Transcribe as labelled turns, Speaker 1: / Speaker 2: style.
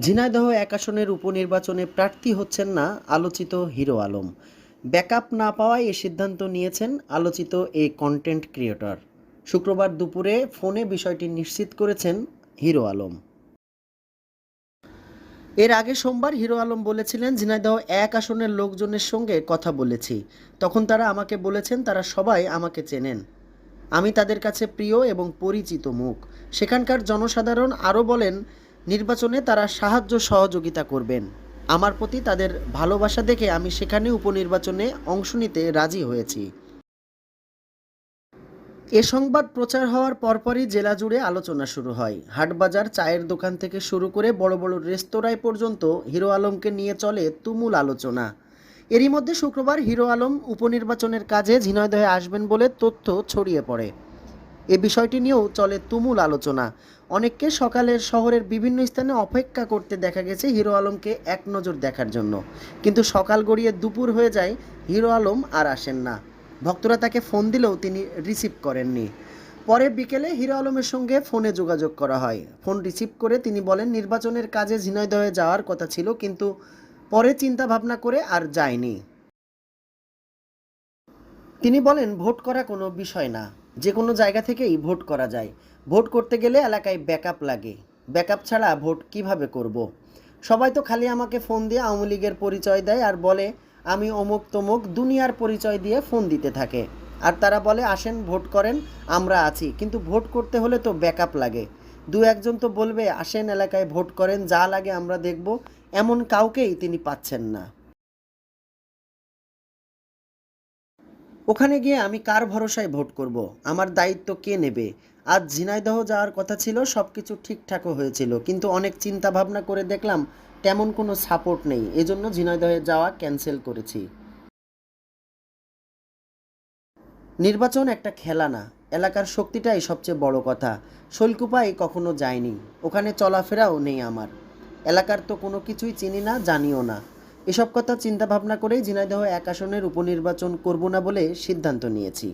Speaker 1: ঝিনাইদহ এক আসনের উপনির্বাচনে প্রার্থী হচ্ছেন না আলোচিত হিরো আলম। ব্যাকআপ না পাওয়ায় এ সিদ্ধান্ত নিয়েছেন আলোচিত এই কন্টেন্ট ক্রিয়েটর। শুক্রবার দুপুরে ফোনে বিষয়টি নিশ্চিত করেছেন হিরো আলম। এর আগে সোমবার হিরো আলম বলেছিলেন, ঝিনাইদহ এক আসনের লোকজনের সঙ্গে কথা বলেছি। তখন তারা আমাকে বলেছেন, তারা সবাই আমাকে চেনেন। আমি তাদের কাছে প্রিয় এবং পরিচিত মুখ। সেখানকার জনসাধারণ আরও বলেন নির্বাচনে তারা সাহায্য সহযোগিতা করবেন। আমার প্রতি তাদের ভালোবাসা দেখে আমি সেখানে উপনির্বাচনে অংশ নিতে রাজি হয়েছি। এ সংবাদ প্রচার হওয়ার পরপরই জেলা জুড়ে আলোচনা শুরু হয়। হাটবাজার চায়ের দোকান থেকে শুরু করে বড় বড় রেস্তোরাঁয় পর্যন্ত হিরো আলমকে নিয়ে চলে তুমুল আলোচনা। এরই মধ্যে শুক্রবার হিরো আলম উপনির্বাচনের কাজে ঝিনয়দহে আসবেন বলে তথ্য ছড়িয়ে পড়ে। এ বিষয়টি নিয়েও চলে তুমুল আলোচনা। অনেককে সকালের শহরের বিভিন্ন স্থানে অপেক্ষা করতে দেখা গেছে হিরো আলমকে এক নজর দেখার জন্য। কিন্তু সকাল গড়িয়ে দুপুর হয়ে যায়, হিরো আলম আর আসেন না। ভক্তরা তাকে ফোন দিলেও তিনি রিসিভ করেননি। পরে বিকেলে হিরো আলমের সঙ্গে ফোনে যোগাযোগ করা হয়। ফোন রিসিভ করে তিনি বলেন, নির্বাচনের কাজে ঝিনাইদহে যাওয়ার কথা ছিল, কিন্তু পরে চিন্তা ভাবনা করে আর যায়নি। তিনি বলেন, ভোট করা কোনো বিষয় না। যে কোনো জায়গা থেকেই ভোট করা যায়। ভোট করতে গেলে এলাকায় ব্যাকআপ লাগে। ব্যাকআপ ছাড়া ভোট কীভাবে করব। সবাই তো খালি আমাকে ফোন দিয়ে আওয়ামী লীগের পরিচয় দেয় আর বলে, আমি অমুক তমুক দুনিয়ার পরিচয় দিয়ে ফোন দিতে থাকে। আর তারা বলে, আসেন, ভোট করেন, আমরা আছি। কিন্তু ভোট করতে হলে তো ব্যাকআপ লাগে। দু একজন তো বলবে, আসেন, এলাকায় ভোট করেন, যা লাগে আমরা দেখব। এমন কাউকেই তিনি পাচ্ছেন না। ওখানে গিয়ে আমি কার ভরসায় ভোট করব? আমার দায়িত্ব কে নেবে? আজ ঝিনাইদহ যাওয়ার কথা ছিল সব কিছু ঠিকঠাকও হয়েছিল, কিন্তু অনেক চিন্তা ভাবনা করে দেখলাম তেমন কোনো সাপোর্ট নেই, এজন্য ঝিনাইদহে যাওয়া ক্যান্সেল করেছি। নির্বাচন একটা খেলা না, এলাকার শক্তিটাই সবচেয়ে বড় কথা। শৈলকুপায় কখনো যায়নি ওখানে চলাফেরাও নেই আমার। এলাকার তো কোনো কিছুই চিনি না, জানিও না। এসব কথা চিন্তা ভাবনা করেই ঝিনাইদহ এক আসনের উপনির্বাচন করব না বলে সিদ্ধান্ত নিয়েছি।